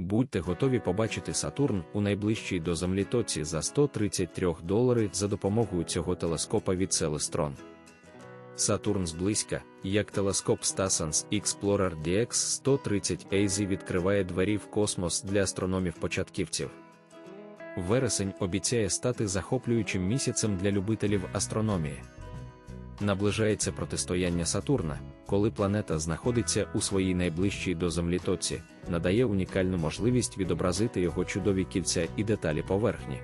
Будьте готові побачити Сатурн у найближчій до Землі точці за 133 долари за допомогою цього телескопа від Celestron. Сатурн зблизька, як телескоп Stassens Explorer DX 130 AZ відкриває двері в космос для астрономів-початківців. Вересень обіцяє стати захоплюючим місяцем для любителів астрономії. Наближається протистояння Сатурна, коли планета знаходиться у своїй найближчій до Землі точці, надає унікальну можливість відобразити його чудові кільця і деталі поверхні.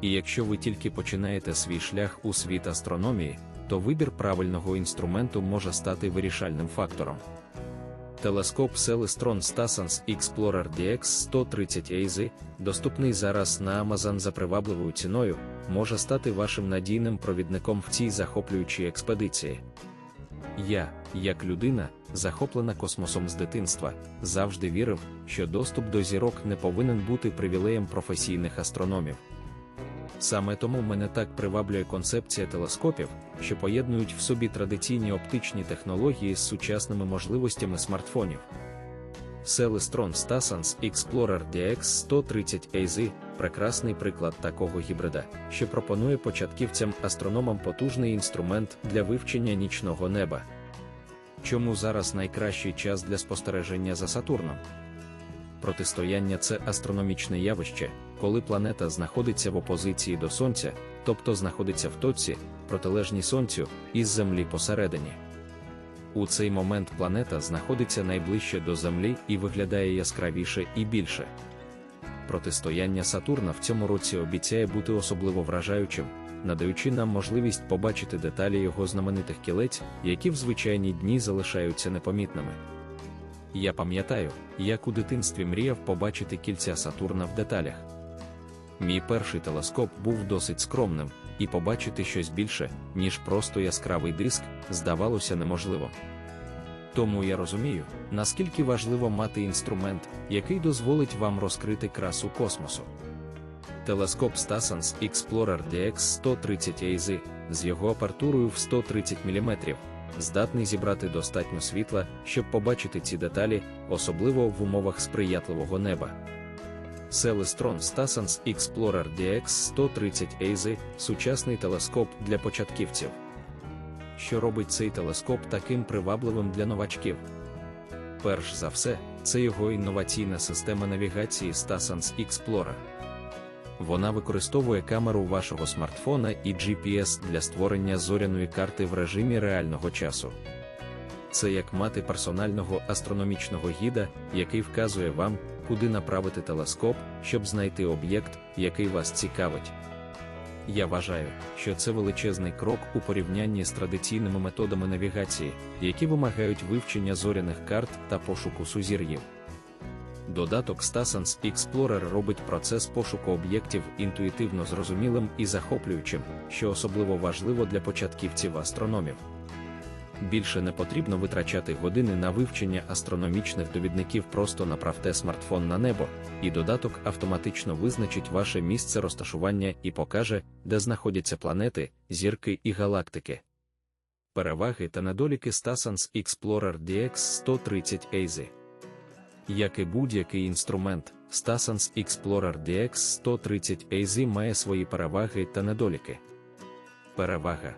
І якщо ви тільки починаєте свій шлях у світ астрономії, то вибір правильного інструменту може стати вирішальним фактором. Телескоп Celestron Stassens Explorer DX 130 AZ, доступний зараз на Amazon за привабливою ціною, може стати вашим надійним провідником в цій захоплюючій експедиції. Я, як людина, захоплена космосом з дитинства, завжди вірив, що доступ до зірок не повинен бути привілеєм професійних астрономів. Саме тому мене так приваблює концепція телескопів, що поєднують в собі традиційні оптичні технології з сучасними можливостями смартфонів. Celestron Stassens Explorer DX 130 AZ прекрасний приклад такого гібрида, що пропонує початківцям астрономам потужний інструмент для вивчення нічного неба. Чому зараз найкращий час для спостереження за Сатурном? Протистояння це астрономічне явище, коли планета знаходиться в опозиції до Сонця, тобто знаходиться в точці, протилежній Сонцю, із Землі посередині. У цей момент планета знаходиться найближче до Землі і виглядає яскравіше і більше. Протистояння Сатурна в цьому році обіцяє бути особливо вражаючим, надаючи нам можливість побачити деталі його знаменитих кілець, які в звичайні дні залишаються непомітними. Я пам'ятаю, як у дитинстві мріяв побачити кільця Сатурна в деталях. Мій перший телескоп був досить скромним, і побачити щось більше, ніж просто яскравий диск, здавалося неможливо. Тому я розумію, наскільки важливо мати інструмент, який дозволить вам розкрити красу космосу. Телескоп Stassens Explorer DX 130 AZ з його апартурою в 130 мм здатний зібрати достатньо світла, щоб побачити ці деталі, особливо в умовах сприятливого неба. Celestron Stassens Explorer DX 130 AZ сучасний телескоп для початківців. Що робить цей телескоп таким привабливим для новачків? Перш за все, це його інноваційна система навігації Stassens Explorer. Вона використовує камеру вашого смартфона і GPS для створення зоряної карти в режимі реального часу. Це як мати персонального астрономічного гіда, який вказує вам, куди направити телескоп, щоб знайти об'єкт, який вас цікавить. Я вважаю, що це величезний крок у порівнянні з традиційними методами навігації, які вимагають вивчення зоряних карт та пошуку сузір'їв. Додаток Stassens Explorer робить процес пошуку об'єктів інтуїтивно зрозумілим і захоплюючим, що особливо важливо для початківців астрономів. Більше не потрібно витрачати години на вивчення астрономічних довідників, просто направте смартфон на небо, і додаток автоматично визначить ваше місце розташування і покаже, де знаходяться планети, зірки і галактики. Переваги та недоліки Stassens Explorer DX 130 AZ як і будь-який інструмент, Stassens Explorer DX 130 AZ має свої переваги та недоліки. Перевага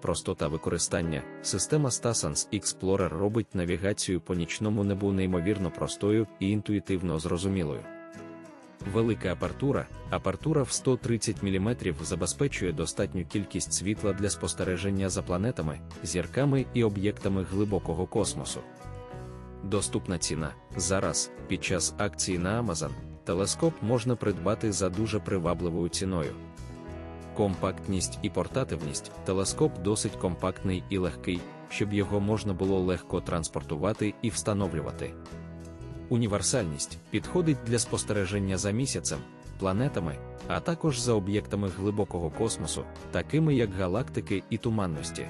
Простота використання. Система Stassens Explorer робить навігацію по нічному небу неймовірно простою і інтуїтивно зрозумілою. Велика апартура, апартура в 130 мм забезпечує достатню кількість світла для спостереження за планетами, зірками і об'єктами глибокого космосу. Доступна ціна. Зараз, під час акції на Amazon, телескоп можна придбати за дуже привабливою ціною. Компактність і портативність телескоп досить компактний і легкий, щоб його можна було легко транспортувати і встановлювати. Універсальність підходить для спостереження за місяцем, планетами, а також за об'єктами глибокого космосу, такими як галактики і туманності.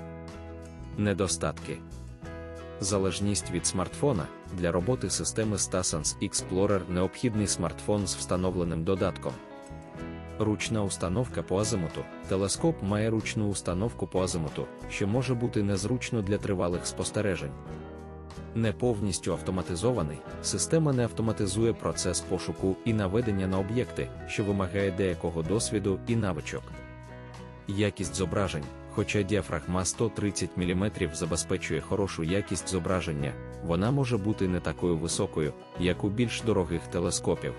Недостатки Залежність від смартфона для роботи системи Stassens Explorer необхідний смартфон з встановленим додатком. Ручна установка по азимуту. Телескоп має ручну установку по азимуту, що може бути незручно для тривалих спостережень. Не повністю автоматизований, система не автоматизує процес пошуку і наведення на об'єкти, що вимагає деякого досвіду і навичок. Якість зображень, хоча діафрагма 130 мм забезпечує хорошу якість зображення, вона може бути не такою високою, як у більш дорогих телескопів.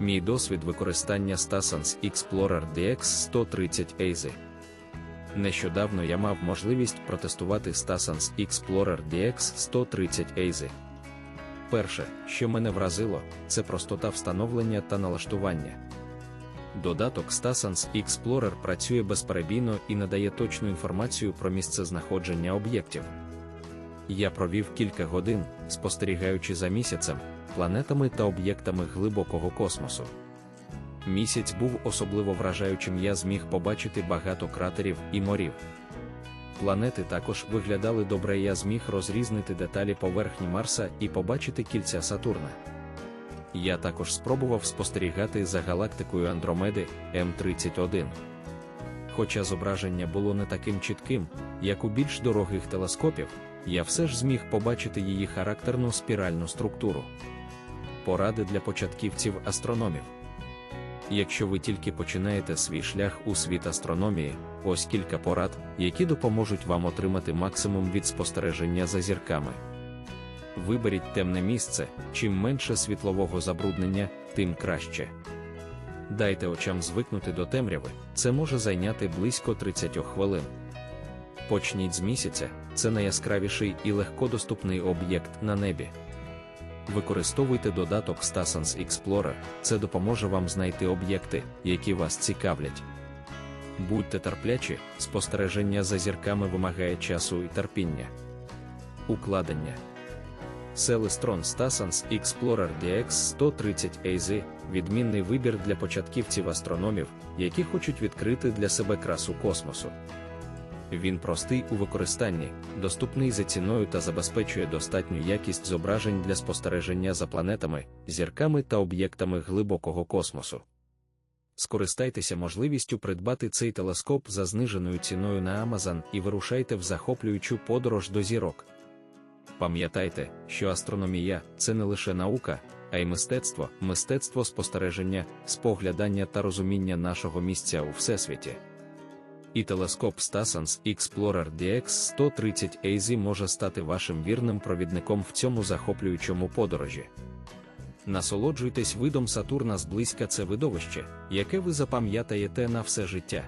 Мій досвід використання Stasans Explorer DX 130 AZ. Нещодавно я мав можливість протестувати Stasans Explorer DX 130 AZ. Перше, що мене вразило, це простота встановлення та налаштування. Додаток Stasans Explorer працює безперебійно і надає точну інформацію про місце знаходження об'єктів. Я провів кілька годин, спостерігаючи за місяцем, планетами та об'єктами глибокого космосу. Місяць був особливо вражаючим, я зміг побачити багато кратерів і морів. Планети також виглядали добре, я зміг розрізнити деталі поверхні Марса і побачити кільця Сатурна. Я також спробував спостерігати за галактикою Андромеди М31. Хоча зображення було не таким чітким, як у більш дорогих телескопів, я все ж зміг побачити її характерну спіральну структуру. Поради для початківців астрономів. Якщо ви тільки починаєте свій шлях у світ астрономії, ось кілька порад, які допоможуть вам отримати максимум від спостереження за зірками. Виберіть темне місце, чим менше світлового забруднення, тим краще. Дайте очам звикнути до темряви, це може зайняти близько 30 хвилин. Почніть з місяця, це найяскравіший і легкодоступний об'єкт на небі. Використовуйте додаток Stasans Explorer, це допоможе вам знайти об'єкти, які вас цікавлять. Будьте терплячі, спостереження за зірками вимагає часу і терпіння. Укладення Celestron Stasans Explorer DX 130 AZ відмінний вибір для початківців астрономів, які хочуть відкрити для себе красу космосу. Він простий у використанні, доступний за ціною та забезпечує достатню якість зображень для спостереження за планетами, зірками та об'єктами глибокого космосу. Скористайтеся можливістю придбати цей телескоп за зниженою ціною на Amazon і вирушайте в захоплюючу подорож до зірок. Пам'ятайте, що астрономія це не лише наука, а й мистецтво, мистецтво спостереження, споглядання та розуміння нашого місця у всесвіті. І телескоп Stasans Explorer DX 130 AZ може стати вашим вірним провідником в цьому захоплюючому подорожі. Насолоджуйтесь видом Сатурна зблизька це видовище, яке ви запам'ятаєте на все життя.